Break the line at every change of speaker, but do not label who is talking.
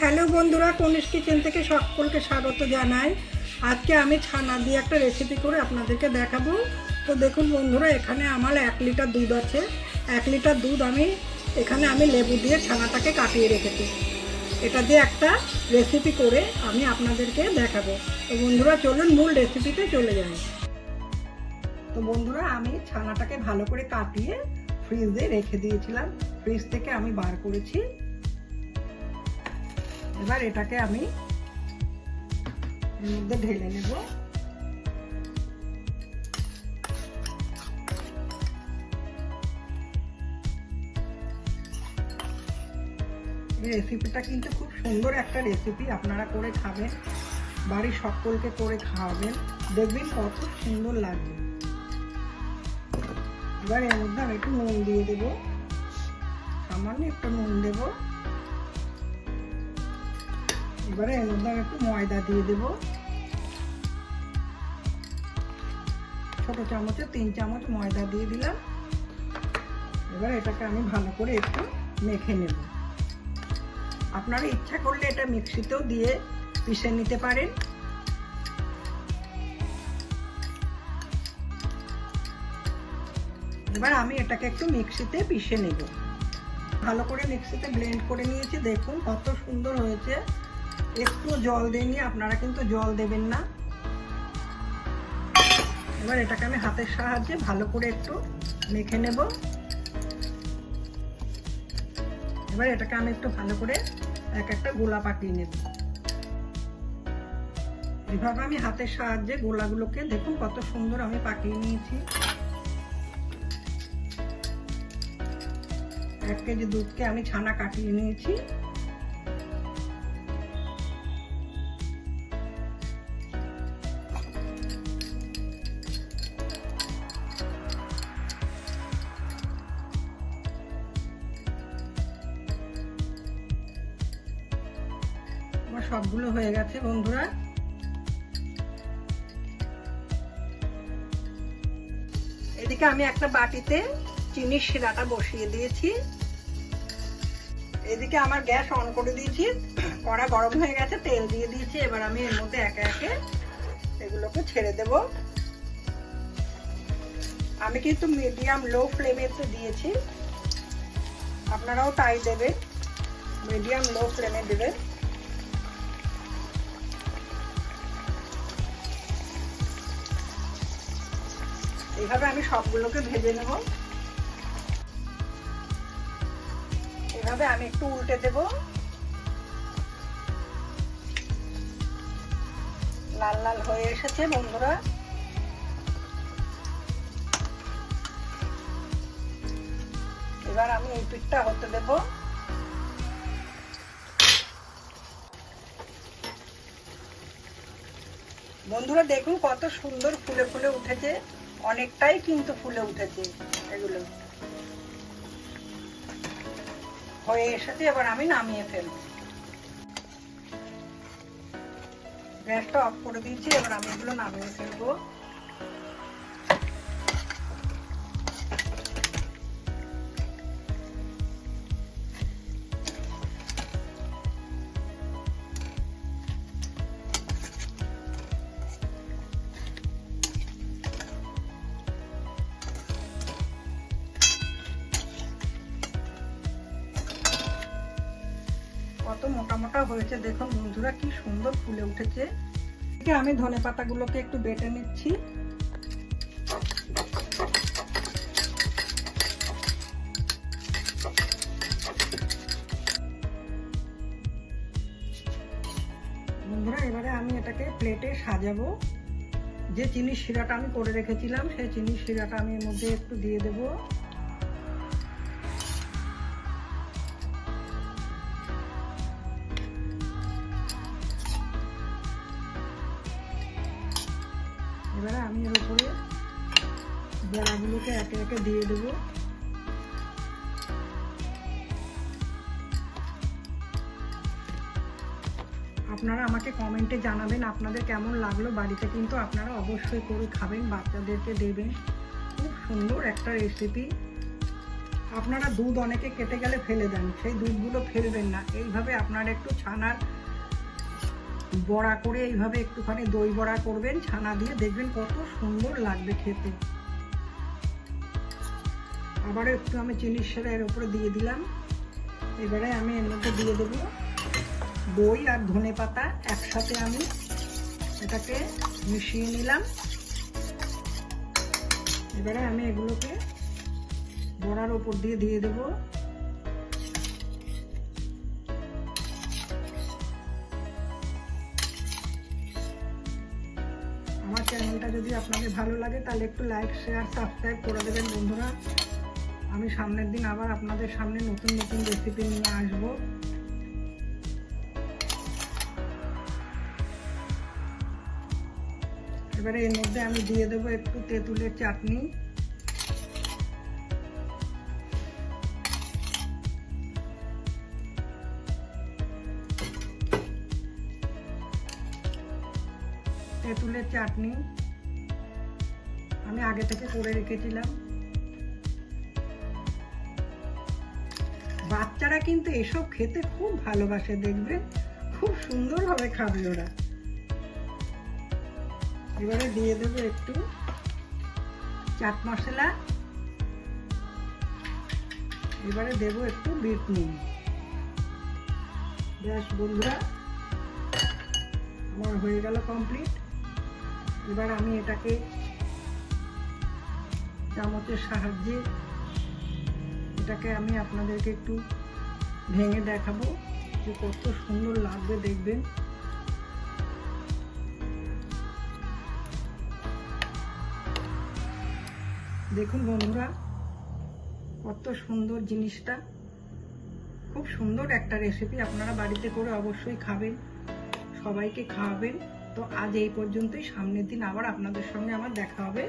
Hello বন্ধুরা কনিষ্ঠ kitchen থেকে সকলকে স্বাগত জানাই। আজকে আমি ছানা দিয়ে একটা রেসিপি করে আপনাদেরকে দেখাবো। তো দেখুন বন্ধুরা, এখানে আমার এক লিটার দুধ আছে। এক লিটার দুধ আমি, এখানে আমি লেবু দিয়ে ছানাটাকে কাটিয়ে রেখেছি। এটা দিয়ে একটা রেসিপি করে আমি আপনাদেরকে দেখাবো। তো বন্ধুরা, চলুন মূল রেসিপিতে চলে যাই। তো বন্ধুরা, আমি ছানাটাকে ভালো করে কাটিয়ে ফ্রিজে রেখে দিয়েছিলাম। ফ্রিজ থেকে আমি বার করেছি। এবার এটাকে আমি এর মধ্যে ঢেলে নেব। এই রেসিপিটা কিন্তু খুব সুন্দর একটা রেসিপি আপনারা করে খাবেন। বাড়ির সকলকে করে খাওয়াবেন। দেখবেন কত সুন্দর লাগবে। এবার এর মধ্যে আমি একটু নুন দিয়ে দেবো। সামান্য একটু নুন দেবো। এবারে এর মধ্যে একটু ময়দা দিয়ে দেব। ছোট চামচে তিন চামচ ময়দা দিয়ে দিলাম। এবার এটাকে আমি ভালো করে একটু মেখে নেব। আপনারা ইচ্ছা করলে এটা মিক্সিতেও দিয়ে পিষে নিতে পারেন। এবার আমি এটাকে একটু মিক্সিতে পিষে নেব। ভালো করে মিক্সিতে ব্লেন্ড করে নিয়েছি। দেখুন কত সুন্দর হয়েছে। একটু জল দেয়নি আপনারা কিন্তু জল দেবেন না। এবার এটাকে আমি হাতের সাহায্যে ভালো করে একটু মেখে নেব। এবার এটাকে আমি একটু ভালো করে এক একটা গোলা পাকিয়ে নেব। এভাবে আমি হাতের সাহায্যে গোলাগুলোকে দেখুন কত সুন্দর আমি পাকিয়ে নিয়েছি। এক কেজি দুধকে আমি ছানা কাটিয়ে নিয়েছি। সবগুলো হয়ে গেছে বন্ধুরা। এদিকে আমি একটা বাটিতে চিনির শিরাটা বসিয়ে দিয়েছি। এদিকে আমার গ্যাস অন করে দিয়েছি। কড়া গরম হয়ে গেছে, তেল দিয়ে দিয়েছি। এবার আমি এর মধ্যে একে একে এগুলোকে ছেড়ে দেব। আমি কিন্তু মিডিয়াম লো ফ্লেমে দিয়েছি। আপনারাও তাই দেবেন। মিডিয়াম লো ফ্লেমে দেবেন। এইভাবে আমি সবগুলোকে ভেজে নেব। এভাবে আমি একটু উল্টে দেব। লাল লাল হয়ে এসেছে বন্ধুরা। এবার আমি এই পিঠটা হতে দেব। বন্ধুরা দেখুন কত সুন্দর ফুলে ফুলে উঠেছে। অনেকটাই কিন্তু ফুলে উঠেছে এগুলো। হয়ে এসেছে, এবার আমি নামিয়ে ফেলব। গ্যাসটা অফ করে দিয়েছি, এবার আমি এগুলো নামিয়ে ফেলব। হয়েছে, দেখুন বন্ধুরা কি সুন্দর ফুলে উঠেছে। আমি ধনে পাতাগুলোকে একটু বেটে নিচ্ছি। বন্ধুরা, এবারে আমি এটাকে প্লেটে সাজাবো। যে চিনির শিরাটা আমি করে রেখেছিলাম, সেই চিনির শিরাটা আমি এর মধ্যে একটু দিয়ে দেবো। এবারে আমি এর উপরে বড়াগুলোকে একে একে দিয়ে দেবো। আপনারা আমাকে কমেন্টে জানাবেন আপনাদের কেমন লাগল। বাড়িতে কিন্তু আপনারা অবশ্যই করে খাবেন, বাচ্চাদেরকে দেবেন। খুব সুন্দর একটা রেসিপি আপনারা দুধ অনেকে কেটে গেলে ফেলে দেন, সেই দুধগুলো ফেলবেন না। এইভাবে আপনারা একটু ছানার বড়া করে এইভাবে একটুখানি দই বড়া করবেন, ছানা দিয়ে দেখবেন কত সুন্দর লাগবে খেতে। আবার একটু আমি চিনির সেরা এর উপরে দিয়ে দিলাম। এবারে আমি এর মধ্যে দিয়ে দেবো দই আর ধনে পাতা একসাথে আমি এটাকে মিশিয়ে নিলাম। এবারে আমি এগুলোকে বড়ার ওপর দিয়ে দিয়ে দেবো। চ্যানেলটা যদি আপনাদের ভালো লাগে, তাহলে একটু লাইক শেয়ার সাবস্ক্রাইব করে দেবেন বন্ধুরা। আমি সামনের দিন আবার আপনাদের সামনে নতুন নতুন রেসিপি নিয়ে আসব। এবারে এর মধ্যে আমি দিয়ে দেবো একটু তেঁতুলের চাটনি। তেঁতুলের চাটনি আমি আগে থেকে করে রেখেছিলাম। বাচ্চারা কিন্তু এসব খেতে খুব ভালোবাসে দেখবেন খুব সুন্দরভাবে খাবে ওরা। এবারে দিয়ে দেবো একটু চাট মশলা। এবারে দেবো একটু বিট নুন ব্যাস বন্ধুরা, আমার হয়ে গেল কমপ্লিট। এবার আমি এটাকে চামচের সাহায্যে এটাকে আমি আপনাদেরকে একটু ভেঙে দেখাবো যে কত সুন্দর লাগবে দেখবেন। দেখুন বন্ধুরা, কত সুন্দর জিনিসটা। খুব সুন্দর একটা রেসিপি আপনারা বাড়িতে করে অবশ্যই খাবেন, সবাইকে খাওয়াবেন। তো আজ এই পর্যন্তই। সামনের দিন আবার আপনাদের সঙ্গে আমার দেখা হবে।